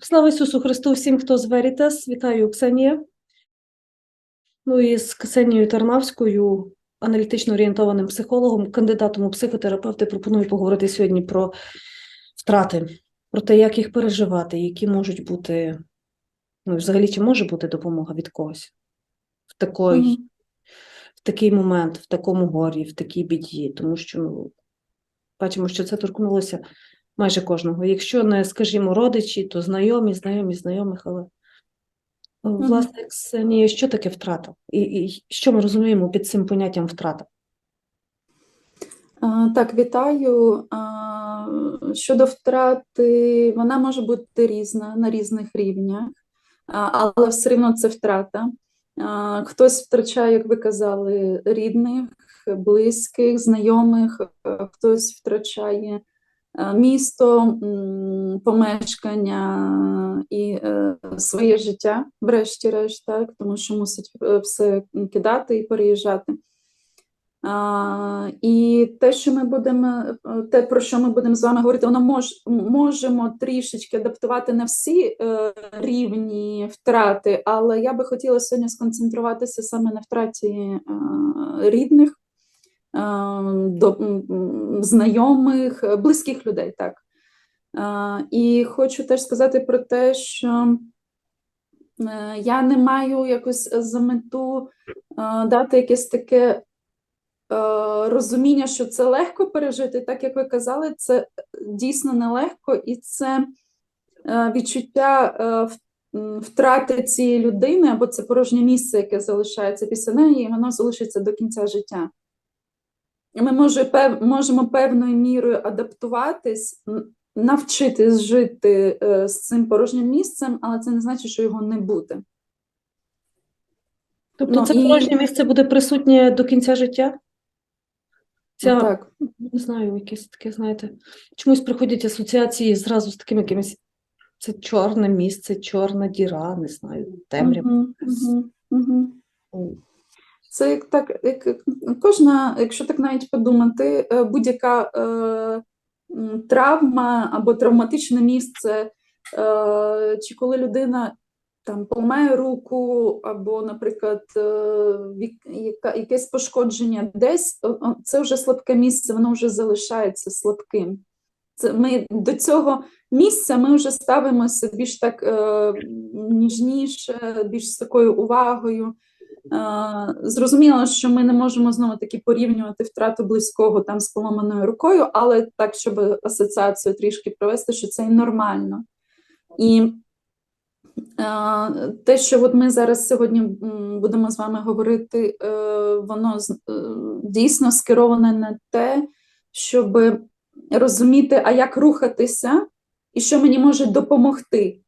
Слава Ісусу Христу всім, хто з Veritas. Вітаю Ксенія. Ну і з Ксенією Тарнавською, аналітично орієнтованим психологом, кандидатом у психотерапевти, пропоную поговорити сьогодні про втрати, про те, як їх переживати, які можуть бути, ну, взагалі, чи може бути допомога від когось в такий, Мгм. в такий момент, в такому горі, в такій біді, тому що ну, бачимо, що це торкнулося майже кожного. Якщо не, скажімо, родичі, то знайомі, знайомі, знайомих, але е, власне, Ксенія, що таке втрата? І, і що ми розуміємо під цим поняттям втрата? Так, вітаю. Щодо втрати, вона може бути різна на різних рівнях, але все рівно це втрата. Хтось втрачає, як ви казали, рідних, близьких, знайомих, хтось втрачає місто, помешкання і е, своє життя, врешті-решт, так, тому що мусить е, все кидати і переїжджати. А, і те, що ми будемо, е, те, про що ми будемо з вами говорити, воно мож, можемо трішечки адаптувати на всі е, рівні втрати, але я би хотіла сьогодні сконцентруватися саме на втраті е, рідних, е, до, знайомих, е, близьких людей. Так. Е, і хочу теж сказати про те, що е, я не маю якось за мету е, дати якесь таке е, розуміння, що це легко пережити, так як ви казали, це дійсно нелегко, і це е, відчуття е, втрати цієї людини, або це порожнє місце, яке залишається після неї, і воно залишиться до кінця життя. Ми може, пев, можемо певною мірою адаптуватись, навчитись жити е, з цим порожнім місцем, але це не значить, що його не буде. Тобто Ну, це і- порожнє місце буде присутнє до кінця життя? Ця, Так. не знаю, якесь таке, знаєте, чомусь приходять асоціації зразу з таким якимось, це чорне місце, чорна діра, не знаю, темрява. Мгм, мгм, мгм. Це як так, як кожна, якщо так навіть подумати, е, будь-яка е, травма або травматичне місце, е, чи коли людина там поламає руку, або, наприклад, е, яка- якесь пошкодження десь, це вже слабке місце, воно вже залишається слабким. Це ми до цього місця ми вже ставимося більш так е, ніжніше, більш з такою увагою. Е, Зрозуміло, що ми не можемо знову таки порівнювати втрату близького там з поламаною рукою, але так, щоб асоціацію трішки провести, що це нормально. І е, те, що от ми зараз сьогодні будемо з вами говорити, е, воно дійсно скероване на те, щоб розуміти, а як рухатися, і що мені може допомогти.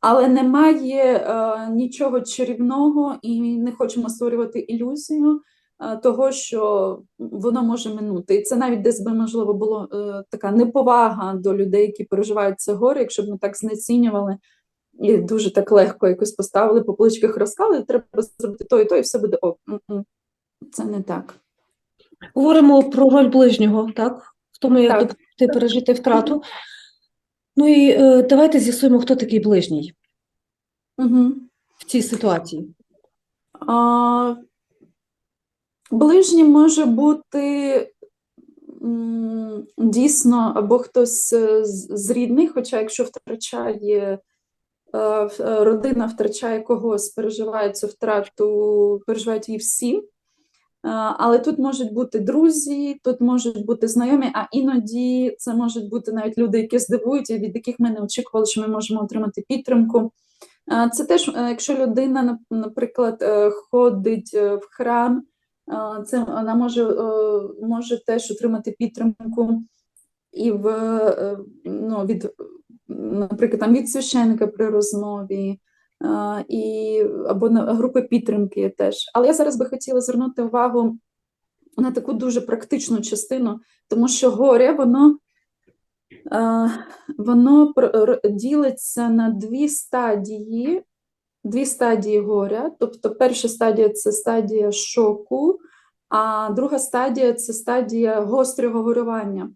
Але немає е, нічого чарівного, і не хочемо створювати ілюзію е, того, що воно може минути. І це навіть десь би можливо було е, така неповага до людей, які переживають це горе, якщо б ми так знецінювали і дуже так легко якось поставили по поличках розкали, треба зробити то і то, і все буде ок. Це не так. Говоримо про роль ближнього, так? В тому, як допомогти пережити втрату. Ну і е, давайте з'ясуємо, хто такий ближній Угу. в цій ситуації. А, ближнім може бути м, дійсно або хтось е, з з рідних, хоча якщо втрачає е, е, родина втрачає когось, переживає цю втрату, переживають її всі. Е, Але тут можуть бути друзі, тут можуть бути знайомі, а іноді це можуть бути навіть люди, які здивують, від яких ми не очікували, що ми можемо отримати підтримку. Е, Це теж, е, якщо людина, наприклад, ходить в храм, це вона може, може теж отримати підтримку і в, ну, від, наприклад, там від священника при розмові, і, або на групи підтримки теж. Але я зараз би хотіла звернути увагу на таку дуже практичну частину, тому що горе, воно Воно ділиться на дві стадії, дві стадії горя. Тобто, перша стадія це стадія шоку, а друга стадія це стадія гострого горювання.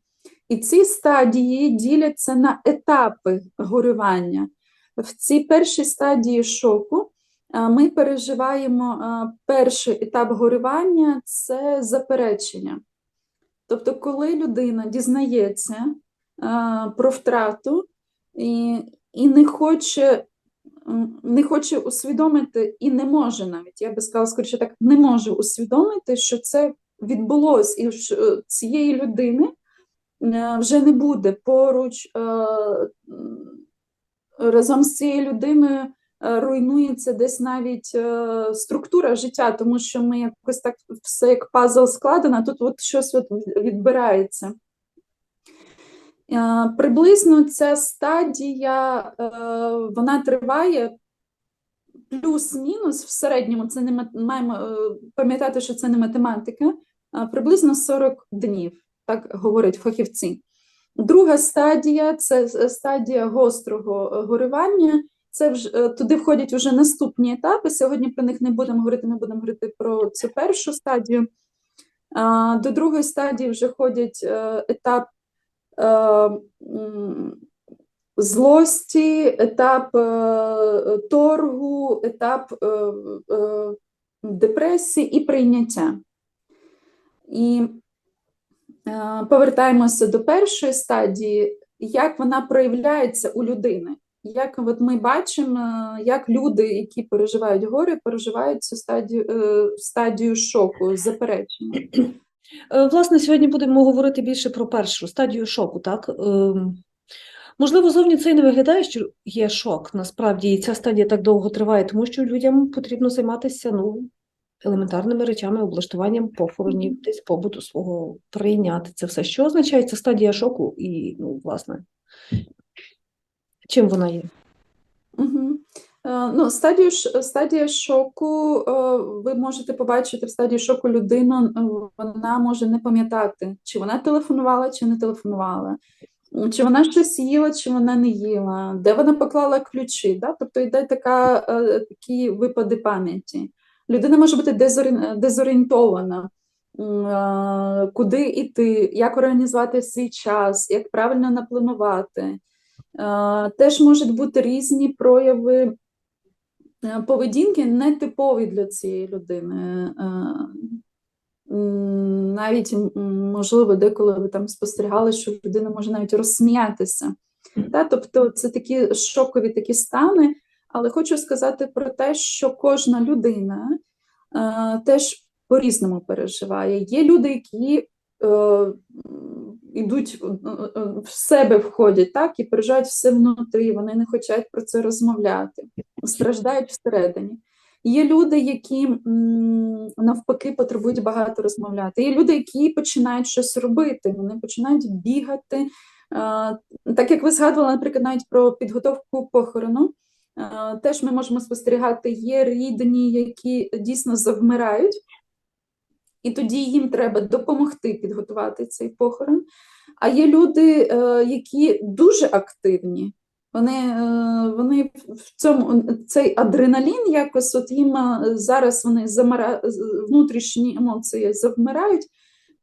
І ці стадії діляться на етапи горювання. В цій першій стадії шоку ми переживаємо перший етап горювання це заперечення. Тобто, коли людина дізнається про втрату і, і не хоче, не хоче усвідомити, і не може навіть, я би сказала, скоріше так, не може усвідомити, що це відбулось, і що е, цієї людини е, вже не буде поруч. Разом з цією людиною е, руйнується десь навіть е, структура життя, тому що ми якось так все як пазл складено, тут от щось от відбирається. Е, Приблизно ця стадія вона триває плюс-мінус в середньому. Це не маємо пам'ятати, що це не математика, приблизно 40 днів, так говорять фахівці. Друга стадія це стадія гострого е, горювання. Це вже е, туди входять вже наступні етапи. Сьогодні про них не будемо говорити. Ми будемо говорити про цю першу стадію. До другої стадії вже входять е, етап е, злості, етап е, торгу, етап е, е, депресії і прийняття. І е, повертаємося до першої стадії, як вона проявляється у людини. Як от ми бачимо, е, як люди, які переживають горе, переживають цю стадію, е, стадію шоку, заперечення. Е, Власне, сьогодні будемо говорити більше про першу стадію шоку, так? Можливо, зовні це і не виглядає, що є шок. Насправді, і ця стадія так довго триває, тому що людям потрібно займатися ну, елементарними речами, облаштуванням похоронів, десь побуту свого, прийняти це все. Що означає ця стадія шоку і, ну, власне, чим вона є? Угу. Ну, стадію, стадія шоку, е, ви можете побачити в стадії шоку людину, е, вона може не пам'ятати, чи вона телефонувала, чи не телефонувала, чи вона щось їла, чи вона не їла, де вона поклала ключі. Да? Тобто йде така, такі випади пам'яті. Людина може бути дезорієнтована, е, куди йти, як організувати свій час, як правильно напланувати. Е, Теж можуть бути різні прояви е, поведінки, нетипові для цієї людини. Е, Навіть, можливо, деколи ви там спостерігали, що людина може навіть розсміятися. Та? Тобто це такі шокові такі стани, але хочу сказати про те, що кожна людина е, теж по-різному переживає. Є люди, які е, м, ідуть е, е, в себе входять, так, і переживають все внутрі, вони не хочуть про це розмовляти, страждають всередині. Є люди, які навпаки потребують багато розмовляти. Є люди, які починають щось робити, вони починають бігати. Е, Так як ви згадували, наприклад, навіть про підготовку похорону, теж ми можемо спостерігати, є рідні, які дійсно завмирають, і тоді їм треба допомогти підготувати цей похорон. А є люди, е, які дуже активні. Вони, е, вони в цьому цей адреналін якось от їм е, зараз вони замара, внутрішні емоції завмирають,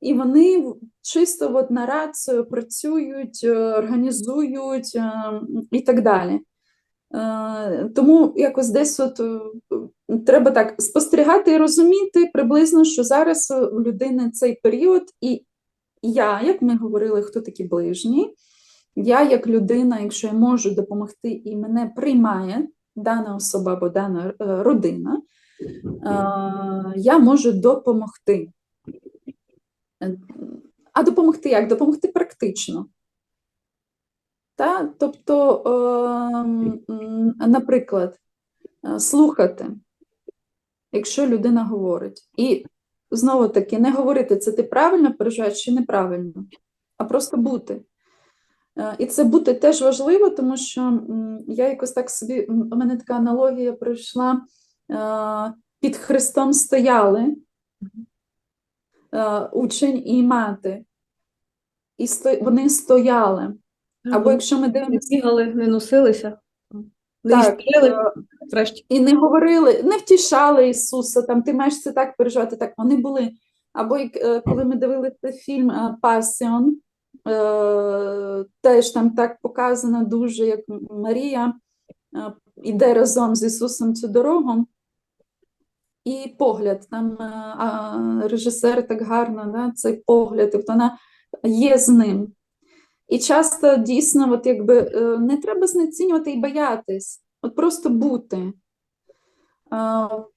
і вони чисто от на рацію працюють, е, організують е, і так далі. Е, Тому якось десь от е, треба так спостерігати і розуміти приблизно, що зараз у людини цей період, і я, як ми говорили, хто такі ближні, я, як людина, якщо я можу допомогти і мене приймає дана особа або дана е, родина, я можу допомогти. А допомогти як? Допомогти практично. Та? Тобто, ем, наприклад, е, слухати, якщо людина говорить. І знову таки, не говорити, це ти правильно переживаєш чи неправильно, а просто бути. Е, І це бути теж важливо, тому що я якось так собі, у мене така аналогія пройшла, е, під Христом стояли учень і мати, і вони стояли. Або якщо ми не дивимося, бігали, не носилися, не так, істріли, е, врешті. і не говорили, не втішали Ісуса, там ти маєш це так переживати. Так вони були. Або як, е, коли ми дивилися фільм е, Пасіон, теж там так показано дуже, як Марія е, іде разом з Ісусом цю дорогу. І погляд, там режисер так гарно, да, цей погляд, тобто вона є з ним. І часто дійсно, от якби е, не треба знецінювати і боятись, от просто бути. Е,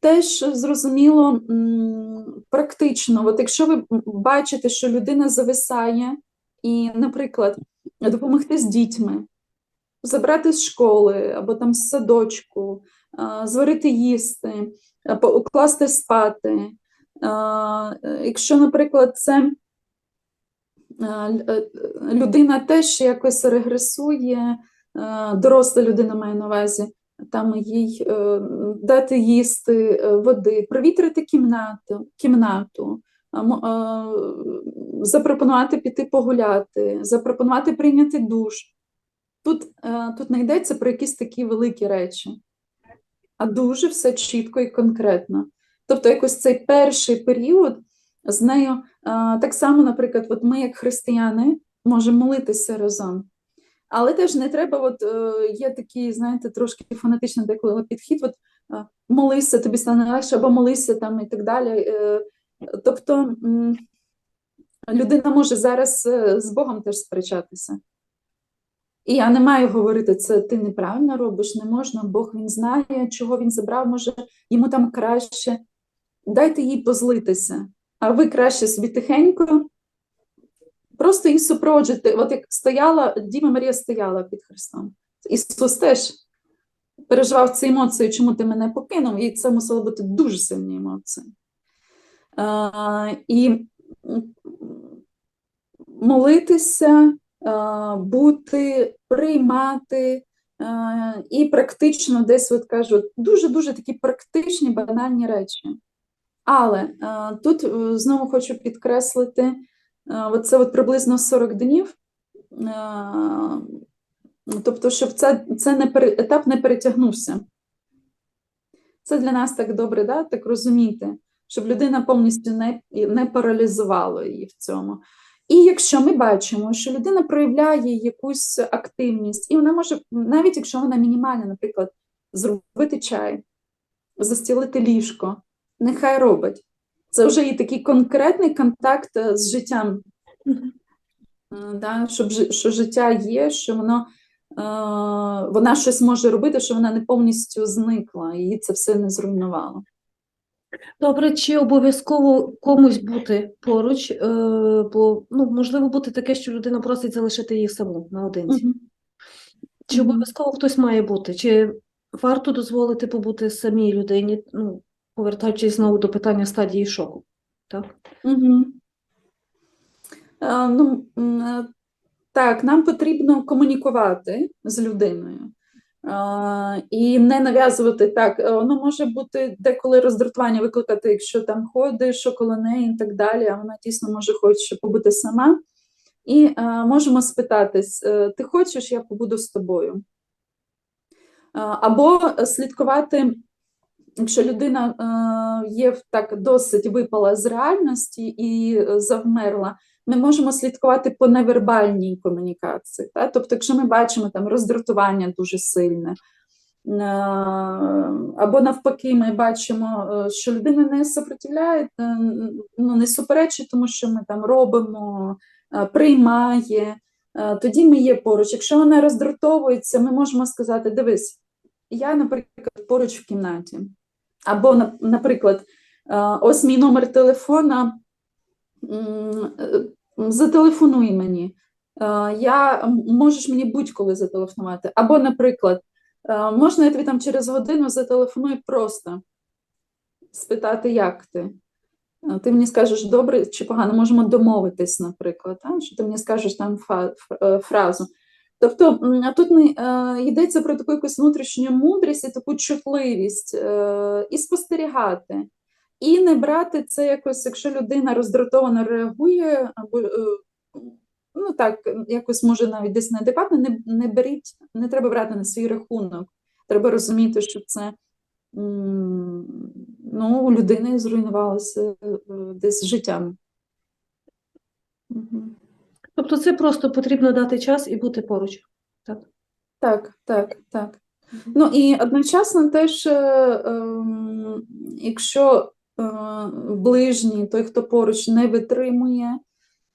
Теж зрозуміло практично, от якщо ви бачите, що людина зависає, і, наприклад, допомогти з дітьми, забрати з школи або там з садочку, е, зварити їсти, укласти спати. Якщо, наприклад, це людина теж якось регресує, е, доросла людина має на увазі, там їй е, дати їсти, е, води, провітрити кімнату, кімнату, е, запропонувати піти погуляти, запропонувати прийняти душ. Тут, е, тут не йдеться про якісь такі великі речі, а дуже все чітко і конкретно. Тобто, якось цей перший період з нею, е, так само, наприклад, от ми, як християни, можемо молитися разом. Але теж не треба, от е, є такий, знаєте, трошки фанатичний деколи підхід, от е, молися, тобі стане легше, або молися там і так далі. Е, Тобто людина може зараз з Богом теж сперечатися. І я не маю говорити, це ти неправильно робиш, не можна, Бог він знає, чого він забрав, може йому там краще. Дайте їй позлитися, а ви краще собі тихенько. Просто її супроводжуйте. От як стояла, Діва Марія стояла під Христом. Ісус теж переживав ці емоції, чому ти мене покинув, і це мусило бути дуже сильні емоції. А, і молитися, а, бути, приймати і практично десь, от кажу, дуже-дуже такі практичні, банальні речі. Але тут е, знову хочу підкреслити, а, оце от приблизно 40 днів. Тобто, щоб це, це не етап не перетягнувся. Це для нас так добре, да? так розуміти, щоб людина повністю не, не паралізувала її в цьому. І якщо ми бачимо, що людина проявляє якусь активність, і вона може, навіть якщо вона мінімальна, наприклад, зробити чай, застілити ліжко, нехай робить. Це вже і такий конкретний контакт е, з життям, Е, да, щоб що життя є, що воно е, вона щось може робити, що вона не повністю зникла, її це все не зруйнувало. Добре, чи обов'язково комусь бути поруч, бо ну, можливо бути таке, що людина просить залишити її саму наодинці. Мгм. Чи обов'язково хтось має бути? Чи варто дозволити побути самій людині, ну, повертаючись знову до питання стадії шоку? Так? Мгм. Е, Ну, е, так, нам потрібно комунікувати з людиною. Е, І не нав'язувати так. е, Воно може бути деколи роздратування викликати, якщо там ходиш около неї і так далі, а вона дійсно може хоче побути сама. І е, можемо спитатись: ти хочеш, я побуду з тобою? Е, Або слідкувати, якщо людина е, є так досить випала з реальності і е, завмерла, ми можемо слідкувати по невербальній комунікації. Та? Тобто, якщо ми бачимо там роздратування дуже сильне, е, або навпаки, ми бачимо, що людина не сопротивляє, ну, не суперечить, тому що ми там робимо, приймає, тоді ми є поруч. Якщо вона роздратовується, ми можемо сказати: дивись, я, наприклад, поруч в кімнаті. Або, на- наприклад, е, ось мій номер телефона, е, зателефонуй мені. Е, Я, можеш мені будь-коли зателефонувати. Або, наприклад, можна я тобі там через годину зателефоную просто спитати, як ти. Ти мені скажеш добре чи погано, можемо домовитись, наприклад, а? що ти мені скажеш там фразу. Тобто тут не е, йдеться про таку якусь внутрішню мудрість і таку чутливість, е, і спостерігати, і не брати це якось, якщо людина роздратовано реагує, або е, ну так, якось може навіть десь неадекватно, не, не беріть, не треба брати на свій рахунок. Треба розуміти, що це ну, у людини зруйнувалося десь життям. Мгм. Тобто це просто потрібно дати час і бути поруч. Так. Так, так, так. Ну і одночасно теж, е, ем, якщо е, ближній, той, хто поруч не витримує,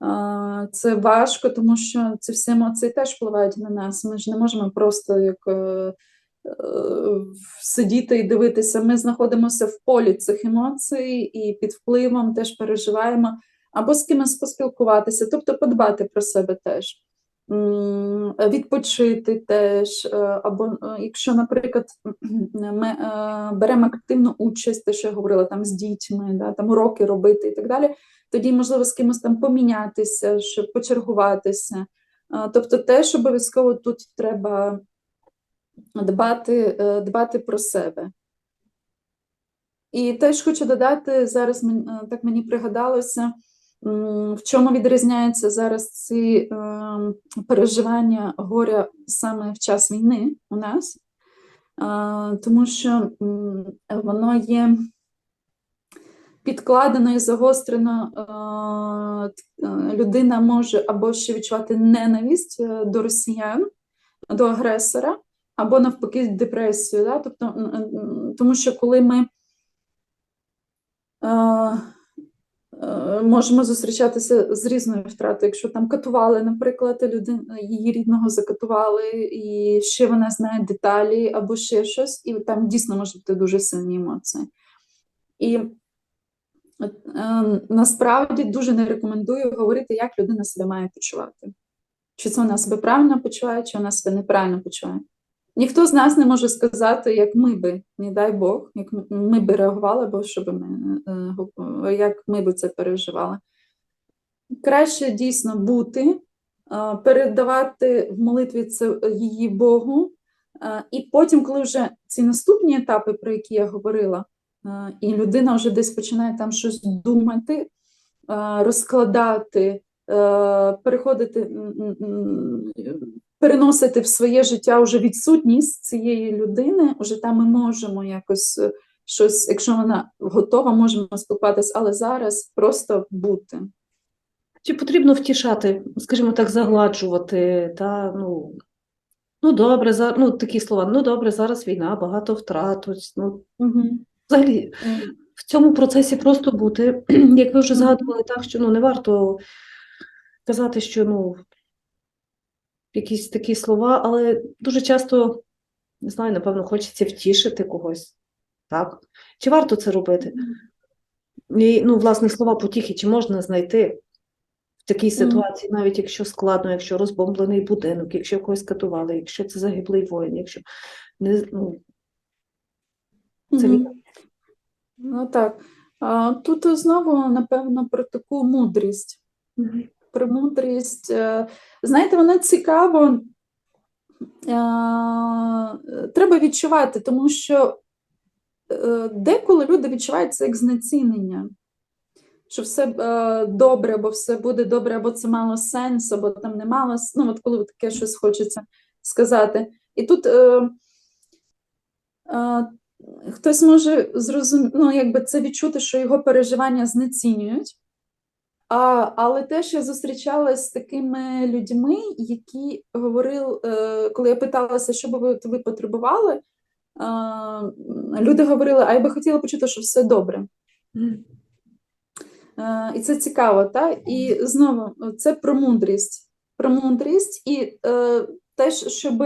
е, це важко, тому що ці всі емоції теж впливають на нас. Ми ж не можемо просто як е, е, сидіти і дивитися. Ми знаходимося в полі цих емоцій і під впливом теж переживаємо, або з кимось поспілкуватися, тобто подбати про себе теж. Відпочити теж, е, або е, якщо, наприклад, ми е, беремо активну участь, те, що я говорила там з дітьми, да, там уроки робити і так далі, тоді можливо з кимось там помінятися, щоб почергуватися. Тобто теж обов'язково тут треба дбати, дбати про себе. І теж хочу додати, зараз так мені пригадалося, в чому відрізняються зараз ці е, переживання горя саме в час війни у нас, тому що воно є підкладено і загострено. е, Людина може або ще відчувати ненависть е, до росіян, до агресора, або навпаки депресію. Да? Тобто, тому що коли ми е, можемо зустрічатися з різною втратою. Якщо там катували, наприклад, людину, її рідного закатували, і ще вона знає деталі або ще щось, і там дійсно можуть бути дуже сильні емоції. І е, насправді дуже не рекомендую говорити, як людина себе має почувати. Чи це вона себе правильно почуває, чи вона себе неправильно почуває. Ніхто з нас не може сказати, як ми би, не дай Бог, як ми би реагували, або що би ми, е, як ми би це переживали. Краще дійсно бути, е, передавати в молитві це її Богу, е, і потім, коли вже ці наступні етапи, про які я говорила, е, і людина вже десь починає там щось думати, е, розкладати, е, переходити, переносити в своє життя вже відсутність цієї людини, вже там ми можемо якось е, щось, якщо вона готова, можемо спілкуватися, але зараз просто бути. Чи потрібно втішати, скажімо так, загладжувати, та, ну, ну добре, за, ну, такі слова, ну добре, зараз війна, багато втрат. Ось, ну, Угу. взагалі, в цьому процесі просто бути, як ви вже згадували, так, що ну, не варто казати, що ну, якісь такі слова, але дуже часто, не знаю, напевно, хочеться втішити когось. Так? Чи варто це робити? І, ну, власне, слова потіхи, чи можна знайти в такій ситуації, навіть якщо складно, якщо розбомблений будинок, якщо когось катували, якщо це загиблий воїн, якщо не, ну, це війна. Ну так. Тут знову, напевно, про таку мудрість. Про мудрість. Е, Знаєте, воно цікаво. Е, Треба відчувати, тому що е, деколи люди відчувають це як знецінення. Що все добре, або все буде добре, або це мало сенс, або там не мало. Ну, от коли таке щось хочеться сказати. І тут е, е, хтось може зрозум... ну, якби це відчути, що його переживання знецінюють. А, але теж я зустрічалася з такими людьми, які говорили, е, коли я питалася, що би ви, ви потребували, е, люди говорили, а я би хотіла почути, що все добре. Е, І це цікаво, так? І знову це про мудрість. Про мудрість і е, теж, щоб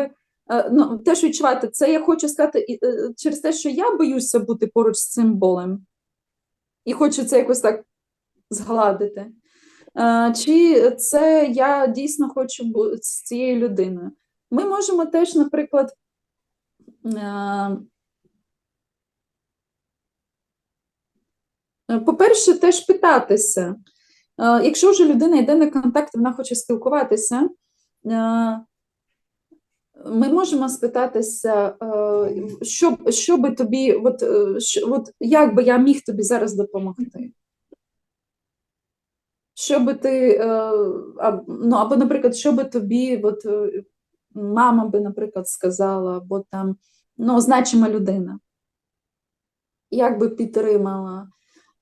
ну, теж відчувати це, я хочу сказати через те, що я боюся бути поруч з цим болем. І хочу це якось так згладити. Е, Чи це я дійсно хочу бути з цією людиною? Ми можемо теж, наприклад, е, Е, По-перше, теж питатися. Якщо вже людина йде на контакт, вона хоче спілкуватися, ми можемо спитатися, що, що би тобі, от, що- от, як би я міг тобі зараз допомогти? Що би ти, е, ну, або, наприклад, що би тобі, от, е, мама би, наприклад, сказала, або там, ну, значима людина. Як би підтримала?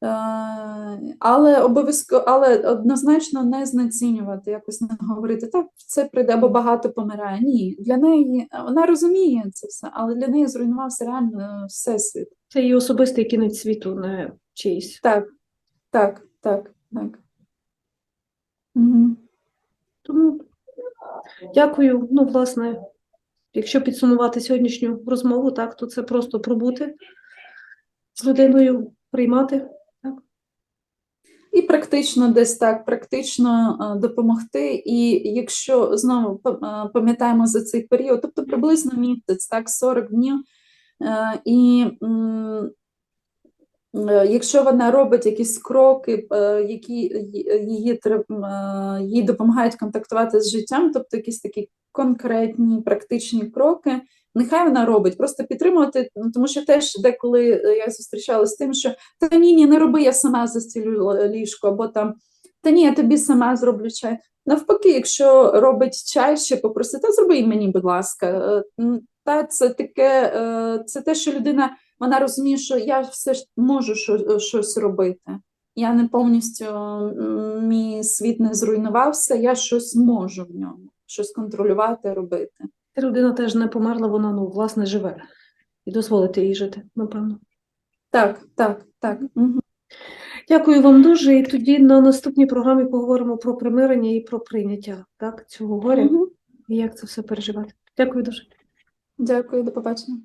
Е, Але обов'язково, але однозначно не знецінювати, якось не говорити, так, це прийде, бо багато помирає. Ні, для неї вона розуміє це все, але для неї зруйнувався реально всесвіт. Це її особистий кінець світу, не чийсь. Так, так, так, так. Угу. Тому дякую. Ну, власне, якщо підсумувати сьогоднішню розмову, так, то це просто пробути з людиною, приймати. І практично десь так, практично е, допомогти. І якщо знову е, пам'ятаємо за цей період, тобто приблизно місяць, так, 40 днів, е, і якщо вона робить якісь кроки, е, які її, е, їй допомагають контактувати з життям, тобто якісь такі конкретні практичні кроки, нехай вона робить, просто підтримувати, тому що теж деколи е, я зустрічалася з тим, що та ні, ні, не роби, я сама застілю ліжко, або там та ні, я тобі сама зроблю чай. Навпаки, якщо робить чай, ще попроси, та зроби мені, будь ласка. Е, Та це таке, е, це те, що людина вона розуміє, що я все ж можу щось робити. Я не повністю мій світ не зруйнувався, я щось можу в ньому, щось контролювати, робити. Ця людина теж не померла, вона, ну, власне, живе. І дозволити їй жити, напевно. Так, так, так. Угу. Дякую вам дуже. І тоді на наступній програмі поговоримо про примирення і про прийняття так, цього горя Угу. і як це все переживати. Дякую дуже. Дякую, до побачення.